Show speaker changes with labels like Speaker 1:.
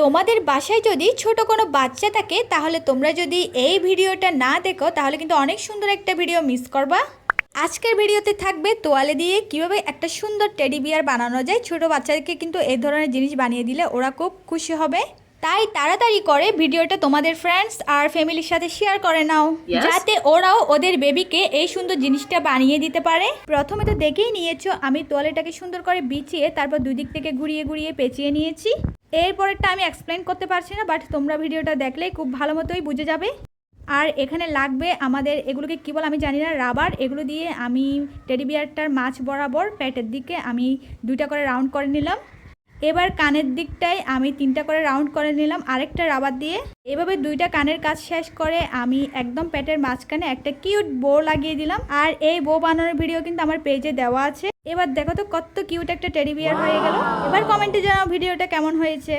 Speaker 1: তোমাদের বাসায় যদি ছোট কোনো বাচ্চা থাকে তাহলে তোমরা যদি এই ভিডিওটা না দেখো তাহলে কিন্তু অনেক সুন্দর একটা ভিডিও মিস করবা। আজকের ভিডিওতে থাকবে তোয়ালে দিয়ে কীভাবে একটা সুন্দর টেডি বিয়ার বানানো যায়। ছোট বাচ্চাদেরকে কিন্তু এই ধরনের জিনিস বানিয়ে দিলে ওরা খুব খুশি হবে। তাই তাড়াতাড়ি করে ভিডিওটা তোমাদের ফ্রেন্ডস আর ফ্যামিলির সাথে শেয়ার করে নাও। যাতে ওরাও ওদের বেবিকে এই সুন্দর জিনিসটা বানিয়ে দিতে পারে। প্রথমে তো দেখেই নিয়েছো আমি তোয়ালেটাকে সুন্দর করে বিছিয়ে তারপর দুই দিক থেকে ঘুরিয়ে ঘুরিয়ে পেঁচিয়ে নিয়েছি। এরপরেরটা আমি এক্সপ্লেন করতে পারছি না বাট তোমরা ভিডিওটা দেখলে খুব ভালো মতোই বুঝে যাবে। আর এখানে লাগবে আমাদের এগুলোকে কী বল আমি জানি না, রাবার। এগুলো দিয়ে আমি টেডি বিয়ারটার মাছ বরাবর প্যাটের দিকে আমি দুইটা করে রাউন্ড করে নিলাম। এবার কানের দিকটাই আমি তিনটা করে রাউন্ড করে নিলাম, আরেকটা রাবার দিয়ে। এভাবে দুইটা কানের কাজ শেষ করে আমি একদম পেটের মাঝখানে একটা কিউট বো লাগিয়ে দিলাম, আর এই বো বানানোর ভিডিও কিন্তু আমার পেজে দেওয়া আছে। এবার দেখো তো কত কিউট একটা টেডি বিয়ার হয়ে গেল। এবার কমেন্টে জানাও ভিডিওটা কেমন হয়েছে।